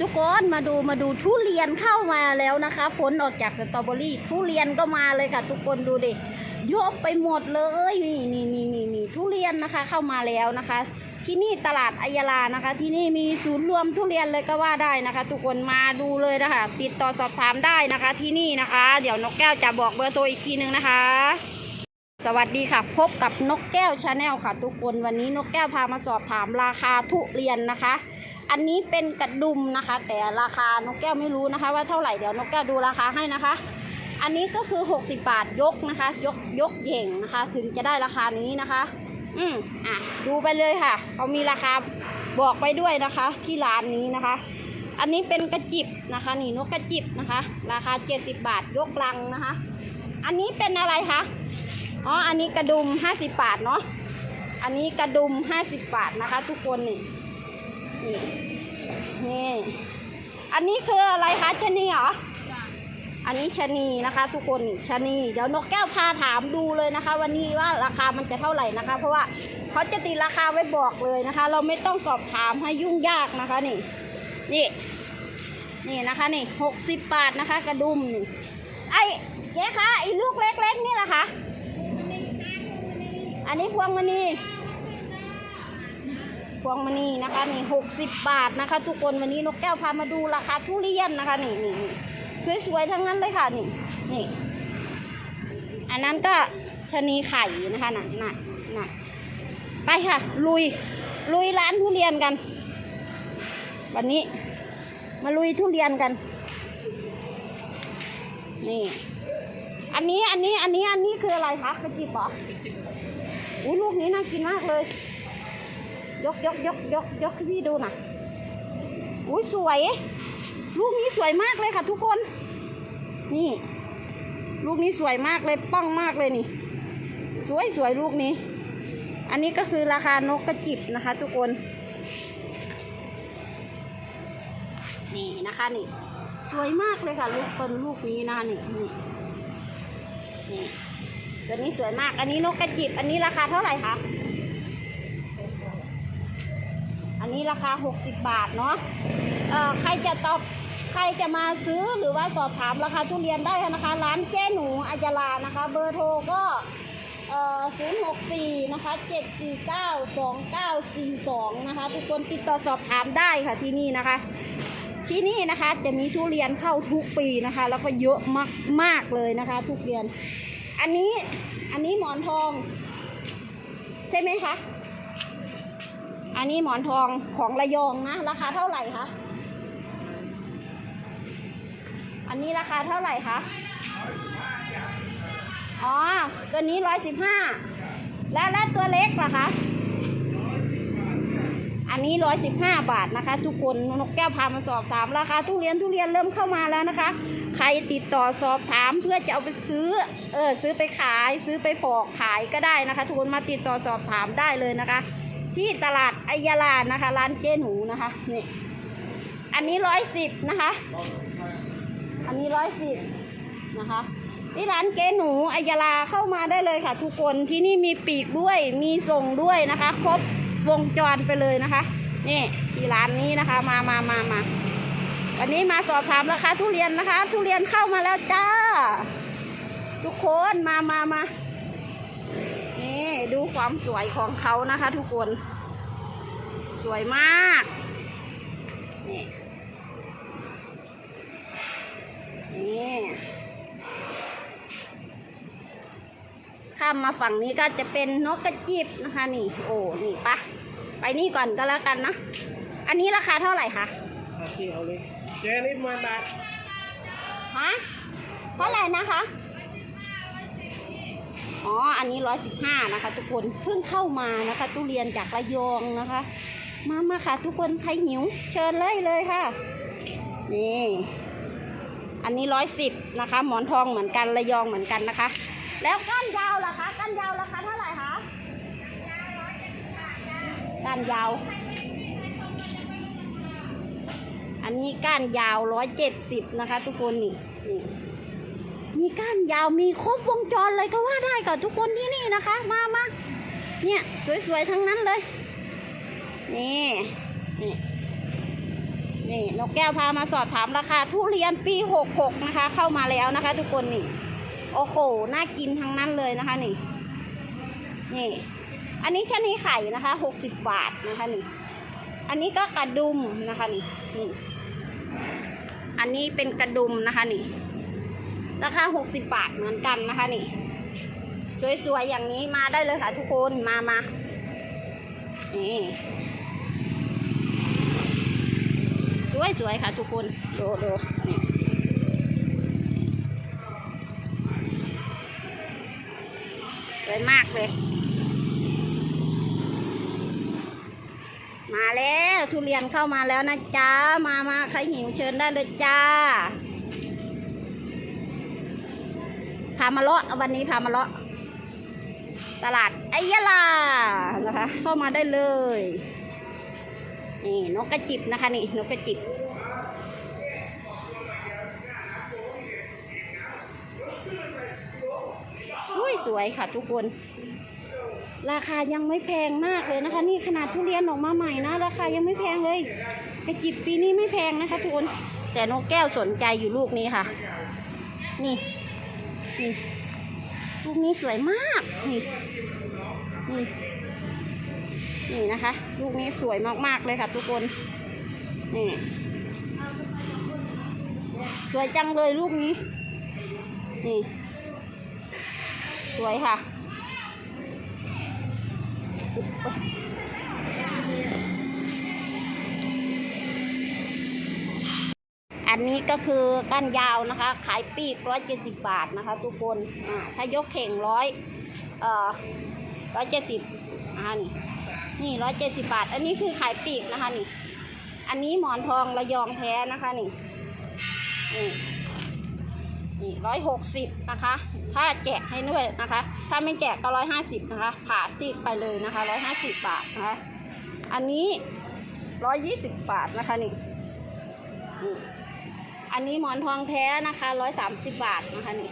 ทุกคนมาดูมาดูทุเรียนเข้ามาแล้วนะคะผลออกจากสตรอเบอรี่ทุเรียนก็มาเลยค่ะ ทุกคนดูดิยอะไปหมดเลยนี่นี่นี่นี่นี่ทุเรียนนะคะเข้ามาแล้วนะคะ ที่นี่ตลาดอัยลานะคะ ที่นี่มีศูนย์รวมทุเรียนเลยก็ว่าได้นะคะ ทุกคนมาดูเลยนะคะ ติดต่อสอบถามได้นะคะ ที่นี่นะคะ เดี๋ยวนกแก้วจะบอกเบอร์โทรอีกทีนึงนะคะ สวัสดีค่ะ พบกับนกแก้วชาแนลค่ะ ทุกคนวันนี้นกแก้วพามาสอบถามราคาทุเรียนนะคะ อันนี้เป็นกระดุมนะคะ แต่ราคานกแก้วไม่รู้นะคะ ว่าเท่าไหร่เดี๋ยวนกแก้วดูราคาให้นะคะ อันนี้ก็คือ 60 บาทยกนะคะ ยกยกเหย่งนะคะ ถึงจะได้ราคานี้นะคะ อืมอะดูไปเลยค่ะเขามีราคาบอกไปด้วยนะคะ ที่ร้านนี้นะคะ อันนี้เป็นกระจิบนะคะ นี่นกกระจิบนะคะ ราคา 70 บาทยกลังนะคะ อันนี้เป็นอะไรคะอ๋ออันนี้กระดุม 50 บาทเนาะอันนี้กระดุม 50 บาทนะคะ ทุกคนนี่ นี่นี่ อันนี้คืออะไรคะชะนีเหรอ อันนี้ชะนีนะคะ ทุกคนชะนีเดี๋ยวนกแก้วพาถามดูเลยนะคะ วันนี้ว่าราคามันจะเท่าไหร่นะคะ เพราะว่าเขาจะติดราคาไว้บอกเลยนะคะ เราไม่ต้องสอบถามให้ยุ่งยากนะคะนี่ นี่ นี่นะคะนี่หกสิบบาทนะคะ กระดุมนี่ไอ้เจ๊คะไอ้ลูกเล็กๆนี่แหละคะอันนี้พวงมณี พวงมณีนะคะนี่หกสิบบาทนะคะ ทุกคนวันนี้นกแก้วพามาดูราคาทุเรียนนะคะนี่นี่สวยๆทั้งนั้นเลยค่ะนี่นี่อันนั้นก็ชนีไข่นะคะน่ะน่ะน่ะไปค่ะ ลุย ลุยร้านทุเรียนกัน วันนี้ มาลุยทุเรียนกัน นี่ อันนี้อันนี้อันนี้อันนี้คืออะไรคะกระจิบเหรออู้ลูกนี้น่ากินมากเลย ยกยกยกยกยกให้พี่ดูหน่อยอุ้ยสวย ลูกนี้สวยมากเลยค่ะ ทุกคน นี่ ลูกนี้สวยมากเลยป้องมากเลยนี่ สวยสวยลูกนี้ อันนี้ก็คือราคานกกระจิบนะคะ ทุกคน นี่นะคะนี่ สวยมากเลยค่ะ ลูกคนลูกนี้นะคะนี่นี่นี่ตัวนี้สวยมาก อันนี้นกกระจิบ อันนี้ราคาเท่าไหร่คะ อั นี้ราคา 60 บาทเนาะใครจะตอบใครจะมาซื้อหรือว่าสอบถามราคาทุเรียนได้นะคะ ร้านเจ๊หนูอัยยาลานะคะ เบอร์โทรก็064 นะคะ 749 2942 นะคะ ทุกคนติดต่อสอบถามได้ค่ะที่นี่นะคะ ที่นี่นะคะจะมีทุเรียนเข้าทุกปีนะคะ แล้วก็เยอะมากมากเลยนะคะ ทุเรียน อันนี้อันนี้หมอนทอง ใช่ไหมคะ อันนี้หมอนทองของระยองนะ ราคาเท่าไหร่คะ อันนี้ราคาเท่าไหร่คะ อ๋อตัวนี้ร้อยสิบห้า แล้วแล้วตัวเล็กล่ะคะ อันนี้ร้อยสิบห้าบาทนะคะ ทุกคน นกแก้วพามาสอบถามราคาทุเรียนทุเรียนเริ่มเข้ามาแล้วนะคะ ใครติดต่อสอบถามเพื่อจะเอาไปซื้อ เออซื้อไปขาย ซื้อไปปอกขายก็ได้นะคะ ทุกคนมาติดต่อสอบถามได้เลยนะคะ ที่ตลาดอัยยาลานะคะ ร้านเจ๊หนูนะคะนี่อันนี้ร้อยสิบนะคะ อันนี้ร้อยสิบนะคะ ที่ร้านเจ๊หนูอัยยาลาเข้ามาได้เลยค่ะ ทุกคนที่นี่มีปีกด้วยมีส่งด้วยนะคะ ครบวงจรไปเลยนะคะนี่ที่ร้านนี้นะคะมามามามาวันนี้มาสอบถามราคาทุเรียนนะคะ ทุเรียนเข้ามาแล้วจ้า ทุกคนมามามา ดูความสวยของเขานะคะ ทุกคน สวยมาก นี่ นี่ ข้ามมาฝั่งนี้ก็จะเป็นนกกระจิบนะคะ นี่ โอ้ นี่ปะ ไปนี่ก่อนก็แล้วกันนะ อันนี้ราคาเท่าไหร่คะอาที่เอาเลยเจนี่ประมาณบาทฮะเท่าไหร่นะคะ อันนี้ร้อยสิบห้านะคะ ทุกคนเพิ่งเข้ามานะคะ ทุเรียนจากระยองนะคะ มามาค่ะ ทุกคนใครหิว เชิญเลยเลยค่ะนี่อันนี้ร้อยสิบนะคะ หมอนทองเหมือนกันระยองเหมือนกันนะคะ แล้วก้านยาวล่ะคะก้านยาวราคาเท่าไหร่คะก้านยาว อันนี้ก้านยาวร้อยเจ็ดสิบนะคะ ทุกคนนี่นี่ มีก้านยาวมีครบวงจรเลยก็ว่าได้กับทุกคนที่นี่นะคะ มามาเนี่ย สวยๆ ทั้งนั้นเลย นี่ นี่นี่นกแก้วพามาสอบถามราคาทุเรียนปี 66 นะคะ เข้ามาแล้วนะคะ ทุกคนนี่ โอ้โห น่ากินทั้งนั้นเลยนะคะนี่ นี่ อันนี้ชนีไข่นะคะ 60 บาทนะคะนี่ อันนี้ก็กระดุมนะคะนี่นี่ อันนี้เป็นกระดุมนะคะนี่ ราคา 60 บาทเหมือนกันนะคะนี่ สวยๆ อย่างนี้มาได้เลยค่ะทุกคน มามานี่สวยๆ ค่ะทุกคน ดูดูนี่สวยมากเลย มาแล้ว ทุเรียนเข้ามาแล้วนะจ๊ะ มามาใครหิวเชิญได้เลยจ้า พามาเลาะวันนี้พามาเลาะตลาดไอยะลานะคะ เข้ามาได้เลยนี่นกกระจิบนะคะนี่นกกระจิบสวยสวยค่ะทุกคน ราคายังไม่แพงมากเลยนะคะ นี่ขนาดทุเรียนออกมาใหม่นะ ราคายังไม่แพงเลยกระจิบปีนี้ไม่แพงนะคะทุกคนแต่นกแก้วสนใจอยู่ลูกนี้ค่ะ นี่ นี่ลูกนี้สวยมากนี่นี่นี่นะคะ ลูกนี้สวยมากๆเลยค่ะ ทุกคนนี่สวยจังเลยลูกนี้ นี่ สวยค่ะ อันนี้ก็คือก้านยาวนะคะ ขายปีกร้อยเจ็ดสิบบาทนะคะ ทุกคนอ่าถ้ายกเข่งร้อยเอ่อร้อยเจ็ดสิบอ่านี่นี่ร้อยเจ็ดสิบบาท อันนี้คือขายปีกนะคะนี่ อันนี้หมอนทองระยองแท้นะคะนี่นี่นี่ร้อยหกสิบนะคะ ถ้าแจกให้ด้วยนะคะ ถ้าไม่แจกก็ร้อยห้าสิบนะคะ ผ่าซีกไปเลยนะคะร้อยห้าสิบบาทนะคะ อันนี้ร้อยยี่สิบบาทนะคะนี่นี่ อันนี้หมอนทองแท้นะคะร้อยสามสิบบาทนะคะนี่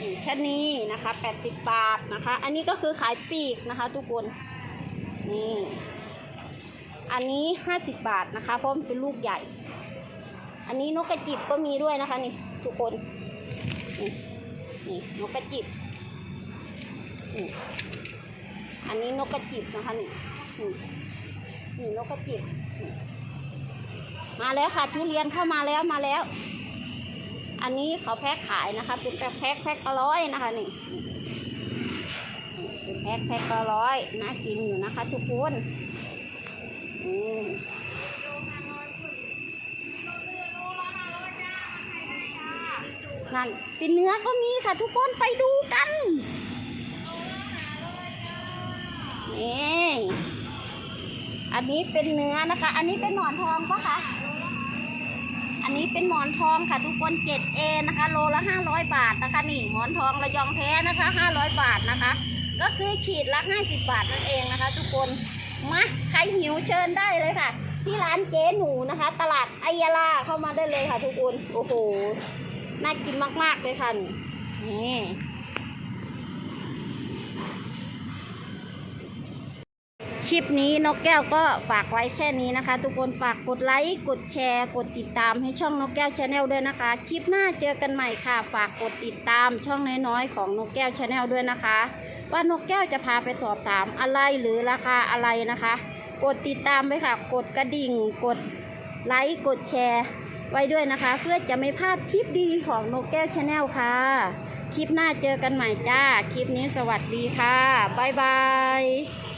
นี่แค่นี้นะคะแปดสิบบาทนะคะ อันนี้ก็คือขายปีกนะคะ ทุกคนนี่อันนี้ห้าสิบบาทนะคะ เพราะมันเป็นลูกใหญ่ อันนี้นกกระจิบก็มีด้วยนะคะนี่ทุกคนนี่นี่นกกระจิบนี่อันนี้นกกระจิบนะคะนี่นี่นี่นกกระจิบนี่ มาแล้วค่ะทุเรียนเข้ามาแล้วมาแล้ว อันนี้เขาแพ็คขายนะคะเป็นแพ็คแพ็คแพ็คละร้อยนะคะนี่เป็นแพ็คแพ็คละร้อยน่ากินอยู่นะคะ ทุกคนอืมนั่นเป็นเนื้อก็มีค่ะทุกคนไปดูกันนี่อันนี้เป็นเนื้อนะคะ อันนี้เป็นหมอนทองปะคะ อันนี้เป็นหมอนทองค่ะทุกคน 7A นะคะ โลละ 500 บาทนะคะนี่หมอนทองระยองแท้นะคะ 500 บาทนะคะ ก็คือฉีดละ50 บาทนั่นเองนะคะ ทุกคนมาใครหิวเชิญได้เลยค่ะ ที่ร้านเจ๊หนูนะคะ ตลาดไอยาลาเข้ามาได้เลยค่ะ ทุกคน โอ้โห น่ากินมาก ๆ เลยค่ะนี่ คลิปนี้นกแก้วก็ฝากไว้แค่นี้นะคะ ทุกคนฝากกดไลค์กดแชร์ กดติดตามให้ช่องนกแก้วชาแนลด้วยนะคะ คลิปหน้าเจอกันใหม่ค่ะ ฝากกดติดตามช่องน้อยๆของนกแก้วชาแนลด้วยนะคะ ว่านกแก้วจะพาไปสอบถามอะไรหรือราคาอะไรนะคะ กดติดตามไว้ค่ะ กดกระดิ่ง กดไลค์กดแชร์ ไว้ด้วยนะคะ เพื่อจะไม่พลาดคลิปดีของนกแก้วชาแนลค่ะ คลิปหน้าเจอกันใหม่จ้า คลิปนี้สวัสดีค่ะบ๊ายบาย